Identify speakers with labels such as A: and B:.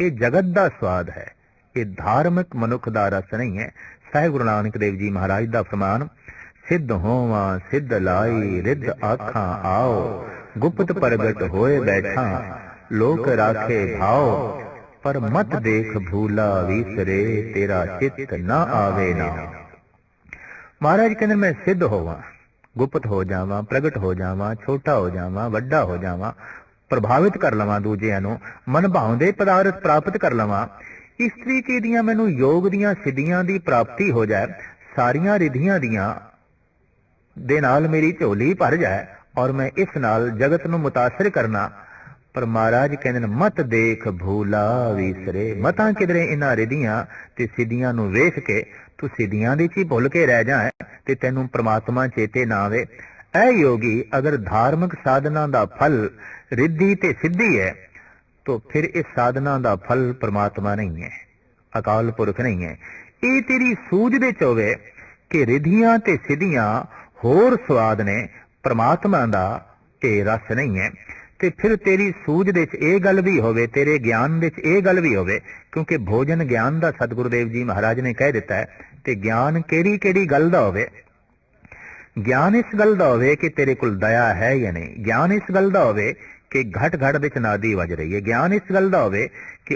A: ਇਹ ਜਗਤ ਦਾ ਸਵਾਦ ਹੈ। ਇਹ ਧਾਰਮਿਕ ਮਨੁੱਖ ਦਾ ਰਸ ਨਹੀਂ ਹੈ। ਸਾਹਿਬ ਗੁਰੂ ਨਾਨਕ ਦੇਵ ਜੀ ਮਹਾਰਾਜ ਦਾ ਫਰਮਾਨ, ਸਿੱਧ ਹੋਵਾਂ, ਸਿੱਧ ਲਾਈ, ਰਿੱਧ ਆਖਾਂ, ਆਓ। ਗੁਪਤ ਪ੍ਰਗਟ ਹੋਏ ਬੈਠਾ, ਲੋਕ ਰਾਖੇ ਭਾਓ। ਪਰ ਮਤ ਦੇਖ ਭੂਲਾ ਵਿਸਰੇ, ਤੇਰਾ ਚਿੱਤ ਨਾ ਆਵੇ ਨਾ। ਮਹਾਰਾਜ ਕਹਿੰਦੇ, ਮੈਂ ਸਿੱਧ ਹੋਵਾਂ, ਗੁਪਤ ਹੋ ਜਾਵਾਂ, ਪ੍ਰਗਟ ਹੋ ਜਾਵਾਂ, ਛੋਟਾ ਹੋ ਜਾਵਾਂ, ਵੱਡਾ ਹੋ ਜਾਵਾਂ। ਪ੍ਰਭਾਵਿਤ ਕਰ ਲਵਾਂ ਦੂਜਿਆਂ ਨੂੰ ਮਨ ਭਾਉਂਦੇ ਪਦਾਰਥ ਪ੍ਰਾਪਤ ਕਰ ਲਵਾਂ। ਇਸ ਤਰੀਕੇ ਦੀਆਂ ਮੈਨੂੰ ਯੋਗ ਦੀਆਂ ਸਿੱਧੀਆਂ ਦੀ ਪ੍ਰਾਪਤੀ ਹੋ ਜਾਏ, ਸਾਰੀਆਂ ਰਿਧੀਆਂ ਦੀਆਂ ਦੇ ਨਾਲ ਮੇਰੀ ਝੋਲੀ ਭਰ ਜਾਏ ਔਰ ਮੈਂ ਇਸ ਨਾਲ ਜਗਤ ਨੂੰ ਮੁਤਾਸਰ ਕਰਨਾ। ਪਰ ਮਹਾਰਾਜ ਕਹਿੰਦੇ ਨੇ, ਮਤ ਦੇਖ ਭੂਲਾ ਵਿਸਰੇ। ਮਤਾਂ ਕਿਧਰੇ ਇਹਨਾਂ ਰਿਧੀਆਂ ਤੇ ਸਿੱਧੀਆਂ ਨੂੰ ਵੇਖ ਕੇ, ਤੂੰ ਸਿੱਧੀਆਂ ਦੇ ਚ ਭੁੱਲ ਕੇ ਰਹਿ ਜਾਏ ਤੇ ਤੈਨੂੰ ਪ੍ਰਮਾਤਮਾ ਚੇਤੇ ਨਾ ਆਵੇ। ਇਹ ਯੋਗੀ, ਅਗਰ ਧਾਰਮਿਕ ਸਾਧਨਾ ਦਾ ਫਲ ਰਿੱਧੀ ਤੇ ਸਿੱਧੀ ਹੈ ਤਾਂ ਫਿਰ ਇਸ ਸਾਧਨਾ ਦਾ ਫਲ ਪ੍ਰਮਾਤਮਾ ਨਹੀਂ ਹੈ ਅਕਾਲ ਪੁਰਖ ਨਹੀਂ ਹੈ ਇਹ ਤੇਰੀ ਸੂਝ ਦੇ ਚੋਵੇ ਕਿ ਰਿਧੀਆਂ ਤੇ ਸਿੱਧੀਆਂ ਹੋਰ ਸਵਾਦ ਨੇ, ਪ੍ਰਮਾਤਮਾ ਦਾ ਤੇ ਰਸ ਨਹੀਂ ਹੈ ਤੇ ਫਿਰ ਤੇਰੀ ਸੂਝ ਦੇ ਵਿੱਚ ਇਹ ਗੱਲ ਵੀ ਹੋਵੇ, ਤੇਰੇ ਗਿਆਨ ਦੇ ਵਿੱਚ ਇਹ ਗੱਲ ਵੀ ਹੋਵੇ, ਕਿਉਂਕਿ ਭੋਜਨ ਗਿਆਨ ਦਾ ਸਤਿਗੁਰਦੇਵ ਜੀ ਮਹਾਰਾਜ ਨੇ ਕਹਿ ਦਿੱਤਾ ਹੈ, ਤੇ ਗਿਆਨ ਕਿਹੜੀ ਕਿਹੜੀ ਗੱਲ ਦਾ ਹੋਵੇ ਗਿਆਨ ਇਸ ਗੱਲ ਦਾ ਹੋਵੇ ਕਿ ਤੇਰੇ ਕੋਲ ਦਇਆ ਹੈ ਜਾਂ ਨਹੀਂ, ਗਿਆਨ ਇਸ ਗੱਲ ਦਾ ਹੋਵੇ ਕਿ ਘਟ ਘਟ ਵਿੱਚ ਨਾਦੀ ਵੱਜ ਰਹੀ ਹੈ। ਗਿਆਨ ਇਸ ਗੱਲ ਦਾ ਹੋਵੇ ਕਿ